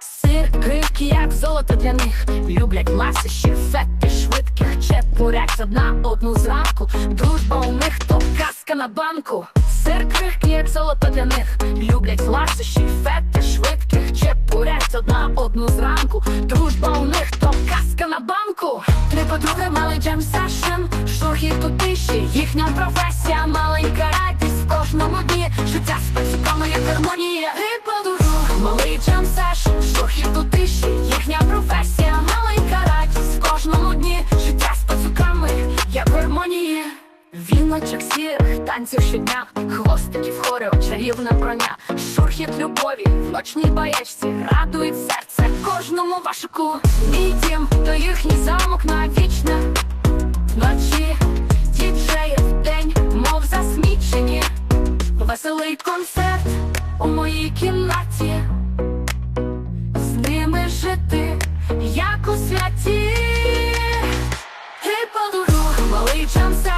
Сир, гривки, як золото для них. Люблять ласощі, фети, швидких. Чепурять одна одну зранку. Дружба у них то казка на банку. Сир, крихкі, як золото для них. Люблять ласощі, банку. Три подруги мали джем сешен Штурхи тут тиші, їхня професія Маленька. Радість в кожному дні. Життя з пацюками, є гармонія Віночок сірих, танців щодня. Хвостиків хорео, чарівна броня. Шурхіт любові, в ночній баєчці. Радують серце кожному вашику Мій дім, то їхній замок навічне Вночі діджеї вдень, мов засмічені. Веселий концерт у моїй кімнаті. З ними жити, як у святі. Ти подорож, малий чансе